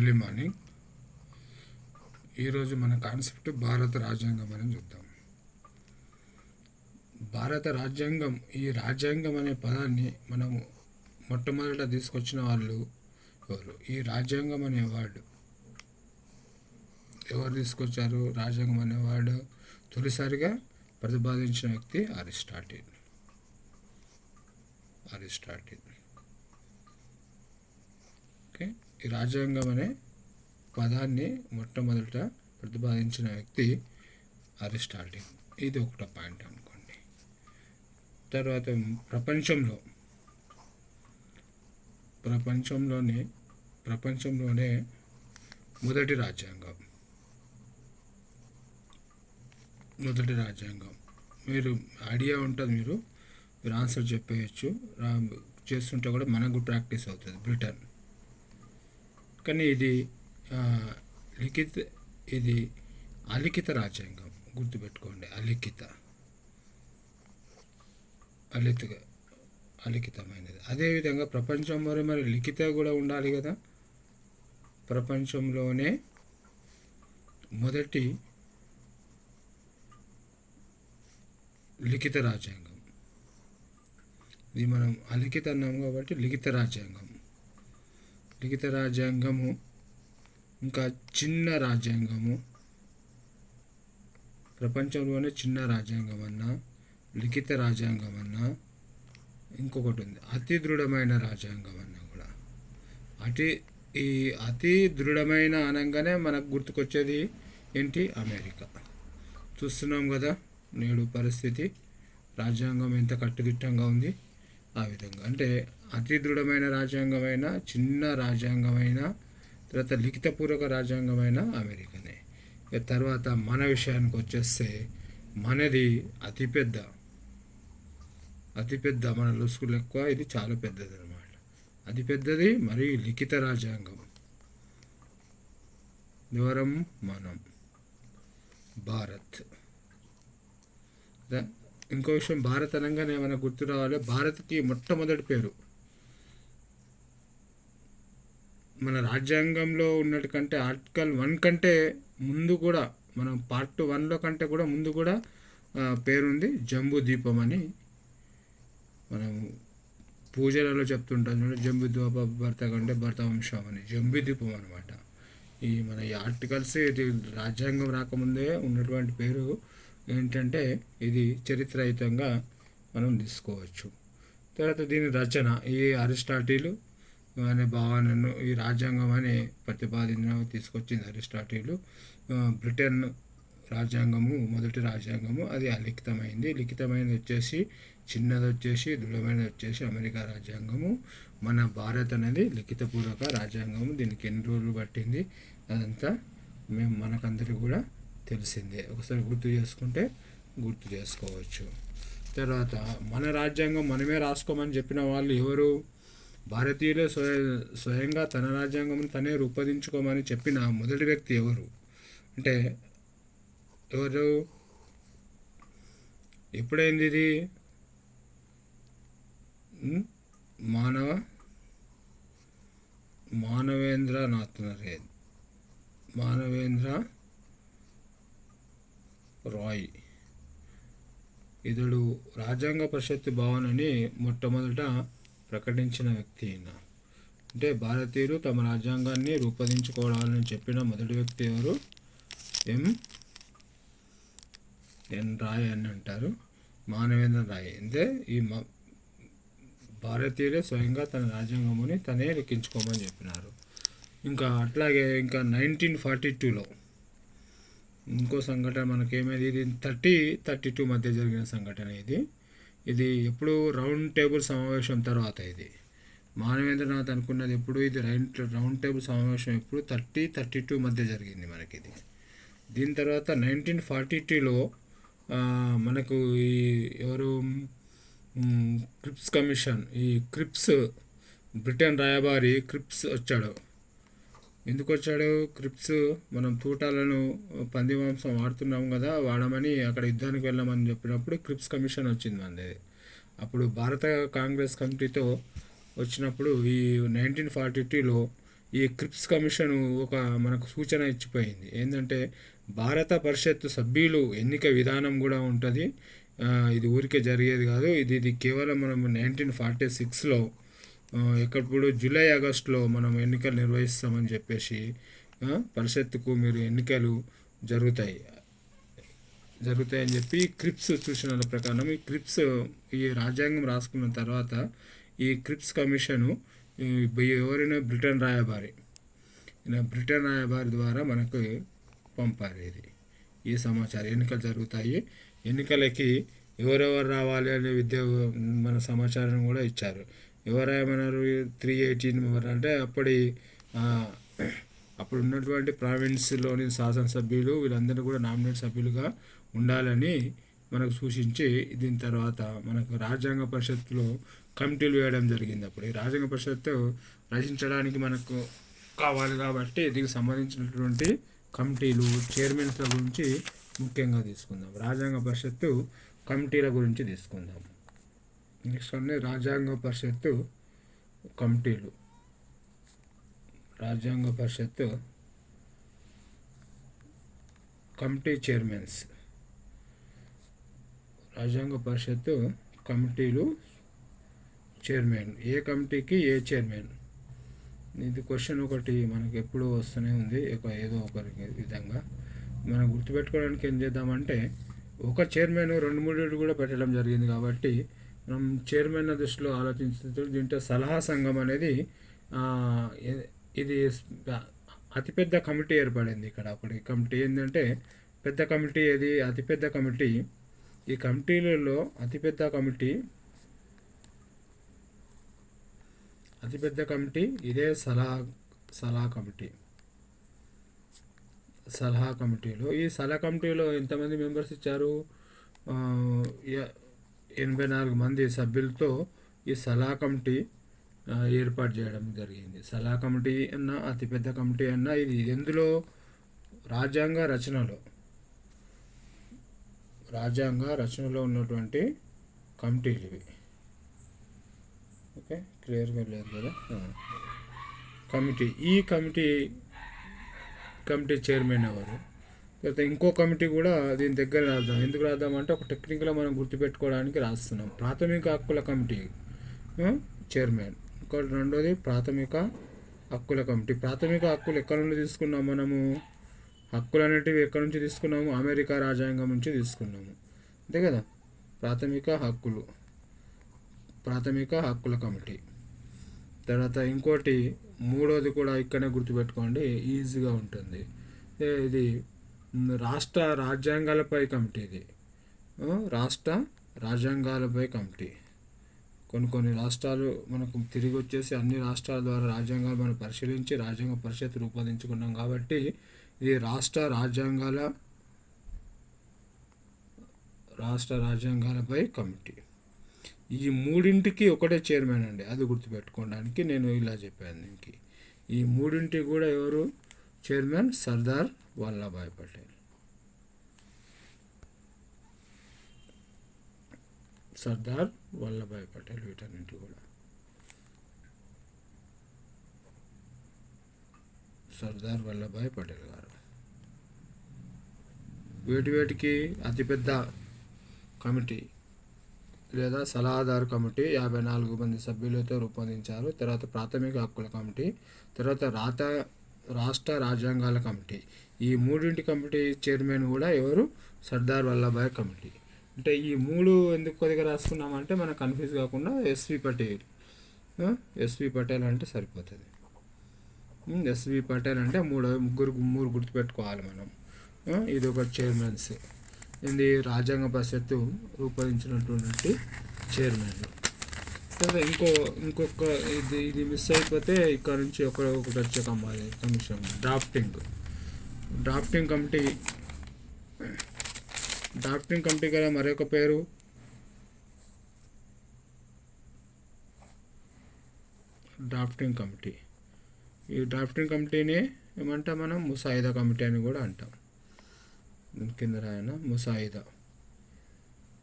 Early morning. ఈరోజు మన concept భారత రాజ్యాంగం అని చూద్దాం. భారత రాజ్యాంగం ఈ రాజ్యాంగం అనే పదాన్ని మనము మొట్టమొదట తీసుకొచ్చిన వాళ్ళు ఎవరు? ఈ రాజ్యాంగం అనే వర్డ్ ఎవరు తీసుకొచ్చారు? రాజ్యాంగం అనే వార్డు తొలిసారిగా ప్రతిపాదించిన వ్యక్తి అరిస్టాటిల్. అరిస్టాటిల్. ఈ రాజ్యాంగం అనే పదాన్ని మొట్టమొదట ప్రతిపాదించిన వ్యక్తి అరిస్టాటిల్. ఇది ఒకటో పాయింట్ అనుకోండి. తర్వాత ప్రపంచంలో ప్రపంచంలోనే ప్రపంచంలోనే మొదటి రాజ్యాంగం. మొదటి రాజ్యాంగం. మీరు ఐడియా ఉంటుంది మీరు మీరు ఆన్సర్ చెప్పేయచ్చు. చేస్తుంటే కూడా మనకు ప్రాక్టీస్ అవుతుంది బ్రిటన్. కానీ ఇది లిఖిత ఇది అలిఖిత రాజ్యాంగం గుర్తుపెట్టుకోండి అలిఖిత. అలిఖిత అలిఖితమైనది. అదేవిధంగా ప్రపంచం మరి మరి లిఖిత కూడా ఉండాలి కదా. ప్రపంచంలోనే మొదటి లిఖిత రాజ్యాంగం. ఇది మనం అలిఖిత అన్నాం కాబట్టి లిఖిత రాజ్యాంగం. లిఖిత రాజ్యాంగము ఇంకా చిన్న రాజ్యాంగము. ప్రపంచంలోనే చిన్న రాజ్యాంగం అన్నా లిఖిత రాజ్యాంగం అన్నా ఇంకొకటి ఉంది. అతి దృఢమైన రాజ్యాంగం అన్నా కూడా. అతి ఈ అతి దృఢమైన అనగానే మనకు గుర్తుకొచ్చేది ఏంటి? అమెరికా. చూస్తున్నాం కదా నేడు పరిస్థితి. రాజ్యాంగం ఎంత కట్టుదిట్టంగా ఉంది. ఆ విధంగా. అంటే అతి దృఢమైన రాజ్యాంగమైన చిన్న రాజ్యాంగమైన తర్వాత లిఖితపూర్వక రాజ్యాంగమైన అమెరికానే. ఇక తర్వాత మన విషయానికి వచ్చేస్తే మనది అతిపెద్ద అతిపెద్ద మన లొసుకులు ఎక్కువ ఇది చాలా పెద్దది అనమాట అతిపెద్దది మరియు లిఖిత రాజ్యాంగం. వివరం మనం. భారత్. ఇంకో విషయం భారత్ అనగానే ఏమైనా గుర్తు రావాలి? భారత్కి మొట్టమొదటి పేరు. మన రాజ్యాంగంలో ఉన్నట్టు కంటే ఆర్టికల్ వన్ కంటే ముందు కూడా మనం పార్ట్ వన్లో కంటే కూడా ముందు కూడా పేరుంది జంబూ దీపం అని మనం పూజలలో చెప్తుంటాం జంబు దీప ద్వీప భర్త కంటే భర్త వంశం అని. జంబూ దీపం అనమాట ఈ మన ఈ ఆర్టికల్స్ ఇది రాజ్యాంగం రాకముందే ఉన్నటువంటి పేరు. ఏంటంటే ఇది చరిత్రయుతంగా మనం తీసుకోవచ్చు. తర్వాత దీని రచన ఈ అరిస్టాటిల్ అనే భావనను ఈ రాజ్యాంగం అనే ప్రతిపాదన తీసుకొచ్చింది అరిస్టాటిల్. బ్రిటన్ రాజ్యాంగము మొదటి రాజ్యాంగము అది అలిఖితమైంది. లిఖితమైనది వచ్చేసి చిన్నది వచ్చేసి దృఢమైనది వచ్చేసి అమెరికా రాజ్యాంగము. మన భారత్ అనేది లిఖితపూర్వక రాజ్యాంగము. దీనికి ఎన్ని రోజులు పట్టింది? అదంతా మేము మనకందరికీ కూడా తెలిసిందే. ఒకసారి గుర్తు చేసుకుంటే గుర్తు చేసుకోవచ్చు. తర్వాత మన రాజ్యాంగం మనమే రాసుకోమని చెప్పిన వాళ్ళు ఎవరు? భారతీయులే స్వయ స్వయంగా తన రాజ్యాంగం తనే రూపొందించుకోమని చెప్పిన మొదటి వ్యక్తి ఎవరు? అంటే ఎవరు? ఎప్పుడైంది ఇది? మానవ మానవేంద్ర నాథ్. మానవేంద్ర రాయ్. ఇతడు రాజ్యాంగ పరిషత్ భవనని మొట్టమొదట ప్రకటించిన వ్యక్తి అయిన అంటే భారతీయులు తమ రాజ్యాంగాన్ని రూపొందించుకోవాలని చెప్పిన మొదటి వ్యక్తి ఎవరు? ఎం? ఎన్ రాయ్ అని అంటారు. మానవేంద్ర రాయ్. అంటే ఈ మ- భారతీయులే స్వయంగా తన రాజ్యాంగముని తనే లిఖించుకోమని చెప్పినారు. ఇంకా అట్లాగే ఇంకా నైన్టీన్ ఫార్టీ టూలో ఇంకో సంఘటన మనకేమైంది? ఇది థర్టీ థర్టీ టూ మధ్య జరిగిన సంఘటన ఇది. ఇది ఎప్పుడు రౌండ్ టేబుల్ సమావేశం తర్వాత ఇది. మానవేంద్రనాథ్ అనుకున్నది ఎప్పుడు? ఇది రౌండ్ రౌండ్ టేబుల్ సమావేశం ఎప్పుడు? థర్టీ థర్టీ టూ మధ్య జరిగింది మనకి ఇది దీని తర్వాత నైన్టీన్ ఫార్టీ టూలో మనకు ఈ ఎవరు? క్రిప్స్ కమిషన్ ఈ క్రిప్స్ బ్రిటన్ రాయబారి క్రిప్స్ వచ్చాడు. ఎందుకు వచ్చాడు క్రిప్స్ మనం తూటాలను పంది మాంసం వాడుతున్నాం కదా వాడమని అక్కడ యుద్ధానికి వెళ్ళమని చెప్పినప్పుడు క్రిప్స్ కమిషన్ వచ్చింది మనది అప్పుడు భారత కాంగ్రెస్ కమిటీతో వచ్చినప్పుడు ఈ నైన్టీన్ ఫార్టీ టూలో ఈ క్రిప్స్ కమిషన్ ఒక మనకు సూచన ఇచ్చిపోయింది. ఏంటంటే భారత పరిషత్ సభ్యులు ఎన్నిక విధానం కూడా ఉంటుంది. ఇది ఊరికే జరిగేది కాదు. ఇది ఇది కేవలం మనం నైన్టీన్ ఫార్టీ సిక్స్లో ఎక్కడప్పుడు జూలై ఆగస్టులో మనం ఎన్నికలు నిర్వహిస్తామని చెప్పేసి పరిషత్తుకు మీరు ఎన్నికలు జరుగుతాయి. జరుగుతాయని చెప్పి క్రిప్స్ సూచనల ప్రకారం ఈ క్రిప్స్ ఈ రాజ్యాంగం రాసుకున్న తర్వాత ఈ క్రిప్స్ కమిషను ఎవరైనా బ్రిటన్ రాయబారి బ్రిటన్ రాయబారి ద్వారా మనకు పంపారు ఇది. ఈ సమాచారం ఎన్నికలు జరుగుతాయి. ఎన్నికలకి ఎవరెవరు రావాలి అనే విద్య మన సమాచారం కూడా ఇచ్చారు. ఎవరేమన్నారు? త్రీ ఎయిటీన్ మెంబర్ అంటే అప్పటి అప్పుడు ఉన్నటువంటి ప్రావిన్స్లోని శాసనసభ్యులు వీళ్ళందరూ కూడా నామినేట్ సభ్యులుగా ఉండాలని మనకు సూచించి దీని తర్వాత మనకు రాజ్యాంగ పరిషత్తులో కమిటీలు వేయడం జరిగింది అప్పుడు. ఈ రాజ్యాంగ పరిషత్తు రచించడానికి మనకు కావాలి కాబట్టి దీనికి సంబంధించినటువంటి కమిటీలు చైర్మన్స్ల గురించి ముఖ్యంగా తీసుకుందాం. రాజ్యాంగ పరిషత్తు కమిటీల గురించి తీసుకుందాం. నెక్స్ట్ అన్నీ రాజ్యాంగ పరిషత్తు కమిటీలు. రాజ్యాంగ పరిషత్తు కమిటీ చైర్మన్స్. రాజ్యాంగ పరిషత్తు కమిటీలు చైర్మన్. ఏ కమిటీకి ఏ చైర్మన్? ఇది క్వశ్చన్ ఒకటి మనకి ఎప్పుడూ వస్తూనే ఉంది. ఒక ఏదో ఒక విధంగా మనం గుర్తుపెట్టుకోవడానికి ఏం చేద్దామంటే ఒక చైర్మన్ రెండు మూడు కూడా పెట్టడం జరిగింది కాబట్టి మనం చైర్మన్ దృష్టిలో ఆలోచించు దీంట్లో సలహా సంఘం అనేది ఇది అతిపెద్ద కమిటీ ఏర్పడింది ఇక్కడ అప్పుడు. ఈ కమిటీ ఏంటంటే పెద్ద కమిటీ ఏది? అతిపెద్ద కమిటీ. ఈ కమిటీలలో అతిపెద్ద కమిటీ అతిపెద్ద కమిటీ ఇదే సలహా సలహా కమిటీ. సలహా కమిటీలో. ఈ సలహా కమిటీలో ఎంతమంది మెంబర్స్ ఇచ్చారు? ఎనభై నాలుగు మంది సభ్యులతో ఈ సలహా కమిటీ ఏర్పాటు చేయడం జరిగింది. సలహా కమిటీ అన్న అతిపెద్ద కమిటీ అన్న ఇది ఎందులో? రాజ్యాంగ రచనలో. రాజ్యాంగ రచనలో ఉన్నటువంటి కమిటీలు ఇవి. ఓకే? క్లియర్గా లేదు కదా? కమిటీ. ఈ కమిటీ కమిటీ చైర్మన్ ఎవరు? తర్వాత ఇంకో కమిటీ కూడా దీని దగ్గర రాద్దాం. ఎందుకు రాద్దామంటే ఒక టెక్నిక్లో మనం గుర్తుపెట్టుకోవడానికి రాస్తున్నాం. ప్రాథమిక హక్కుల కమిటీ చైర్మన్. ఇంకోటి రెండోది ప్రాథమిక హక్కుల కమిటీ. ప్రాథమిక హక్కులు ఎక్కడ నుండి తీసుకున్నాం మనము? హక్కులు అనేటివి ఎక్కడి నుంచి తీసుకున్నాము? అమెరికా రాజ్యాంగం నుంచి తీసుకున్నాము. అంతే కదా? ప్రాథమిక హక్కులు. ప్రాథమిక హక్కుల కమిటీ. తర్వాత ఇంకోటి మూడోది కూడా ఇక్కడనే గుర్తుపెట్టుకోండి ఈజీగా ఉంటుంది. ఇది రాష్ట్ర రాజ్యాంగాలపై కమిటీ ఇది. రాష్ట్ర రాజ్యాంగాలపై కమిటీ. కొన్ని కొన్ని రాష్ట్రాలు మనకు తిరిగి వచ్చేసి అన్ని రాష్ట్రాల ద్వారా రాజ్యాంగాలు మనం పరిశీలించి రాజ్యాంగ పరిషత్ రూపొందించుకున్నాం కాబట్టి ఇది రాష్ట్ర రాజ్యాంగాల రాష్ట్ర రాజ్యాంగాలపై కమిటీ. ఈ మూడింటికి ఒకటే చైర్మన్ అండి అది గుర్తుపెట్టుకోవడానికి నేను ఇలా చెప్పాను దీనికి. ఈ మూడింటికి కూడా ఎవరు? చైర్మన్ సర్దార్ వల్లభాయ్ పటేల్ సర్దార్ వల్లభాయ్ పటేల్ వీటన్నింటి కూడా. సర్దార్ వల్లభాయ్ పటేల్ గారు. వేటి వేటికి అతిపెద్ద కమిటీ లేదా సలహాదారు కమిటీ యాభై నాలుగు మంది సభ్యులతో రూపొందించారు. తర్వాత ప్రాథమిక హక్కుల కమిటీ తర్వాత రాత రాష్ట్ర రాజ్యాంగాల కమిటీ. ఈ మూడింటి కమిటీ చైర్మన్ కూడా ఎవరు? సర్దార్ వల్లభాయ్ కమిటీ. అంటే ఈ మూడు ఎందుకు కొద్దిగా రాసుకున్నామంటే మనకు కన్ఫ్యూజ్ కాకుండా ఎస్వి పటేల్. ఎస్వి పటేల్ అంటే సరిపోతుంది. ఎస్వి పటేల్ అంటే మూడు ముగ్గురు మూడు గుర్తుపెట్టుకోవాలి మనం. ఇది ఒక చైర్మన్స్. ఇది రాజ్యాంగ పరిషత్తు రూపొందించినటువంటి చైర్మన్. తర్వాత ఇంకో ఇంకొక ఇది ఇది మిస్ అయిపోతే ఇక్కడ నుంచి ఒక ఒకటి వచ్చే కమ్మాలి commission drafting drafting committee drafting committee గల మరొక పేరు డ్రాఫ్టింగ్ కమిటీ ఈ డ్రాఫ్టింగ్ కమిటీని ఏమంటాం మనం ముసాయిదా కమిటీ అని కూడా అంటాం దీని కింద రాయన ముసాయిదా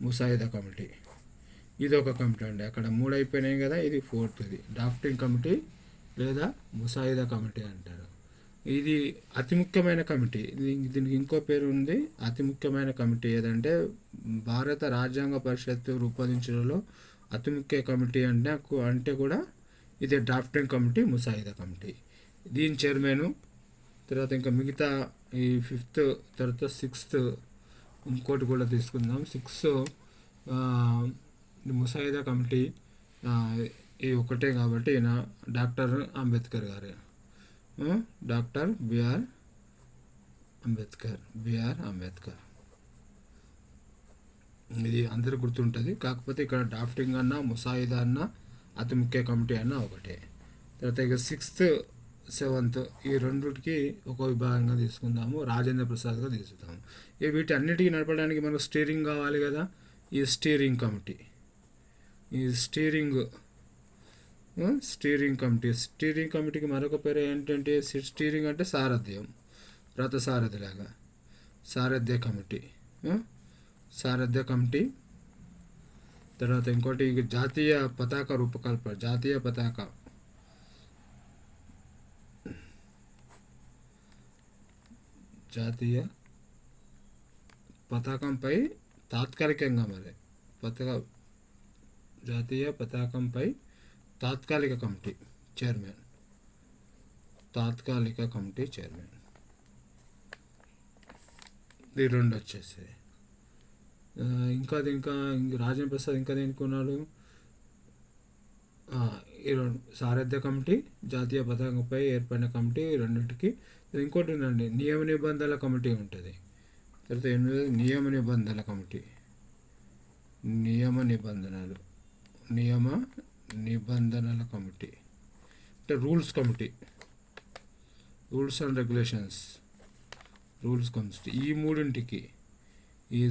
ముసాయిదా కమిటీ ఇది ఒక కమిటీ అండి. అక్కడ మూడు అయిపోయినాయి కదా ఇది ఫోర్త్ది. డ్రాఫ్టింగ్ కమిటీ లేదా ముసాయిదా కమిటీ అంటారు. ఇది అతి ముఖ్యమైన కమిటీ. దీనికి దీనికి ఇంకో పేరు ఉంది. అతి ముఖ్యమైన కమిటీ ఏదంటే భారత రాజ్యాంగ పరిషత్తు రూపొందించడంలో అతి ముఖ్య కమిటీ అంటే అంటే కూడా ఇది డ్రాఫ్టింగ్ కమిటీ ముసాయిదా కమిటీ. దీని చైర్మన్ తర్వాత ఇంకా మిగతా ఈ ఫిఫ్త్ తర్వాత సిక్స్త్ ఇంకోటి కూడా తీసుకుందాం. సిక్స్త్ ముసాయిదా కమిటీ ఈ ఒకటే కాబట్టి ఈయన doctor Ambedkar garu. Doctor B R Ambedkar B R Ambedkar. ఇది అందరు గుర్తుంటుంది. కాకపోతే ఇక్కడ డ్రాఫ్టింగ్ అన్న ముసాయిదా అన్న అతి ముఖ్య కమిటీ అన్న ఒకటే. తర్వాత ఇక సిక్స్త్ సెవెంత్ ఈ రెండుకి ఒక విభాగంగా తీసుకుందాము రాజేంద్ర ప్రసాద్గా తీసుకుందాము. వీటి అన్నిటికీ నడపడానికి మనకు స్టీరింగ్ కావాలి కదా ఈ స్టీరింగ్ కమిటీ. ఈ స్టీరింగ్ స్టీరింగ్ కమిటీ స్టీరింగ్ కమిటీకి మరొక పేరు ఏంటంటే సి- స్టీరింగ్ అంటే సారథ్యం. రథ సారథిలాగా సారథ్య కమిటీ సారథ్య కమిటీ తర్వాత ఇంకోటి జాతీయ పతాక రూపకల్పన జాతీయ పతాక. జాతీయ పతాకంపై తాత్కాలికంగా మరి పతాక జాతీయ పతాకంపై తాత్కాలిక కమిటీ చైర్మన్. తాత్కాలిక కమిటీ చైర్మన్. ఈ రెండు వచ్చేసాయి. ఇంకా అది ఇంకా రాజేంద్ర ప్రసాద్ ఇంకా దేనికి ఉన్నాడు? ఈ రెండు సారథ్య కమిటీ జాతీయ పతాకంపై ఏర్పడిన కమిటీ రెండింటికి ఇంకోటి ఉందండి నియమ నిబంధనల కమిటీ ఉంటుంది. తర్వాత ఎనిమిది నియమ నిబంధనల కమిటీ. నియమ నిబంధనలు. నియమ నిబంధనల కమిటీ. అంటే rules committee. Rules and regulations. Rules committee. ఈ మూడింటికి ఈ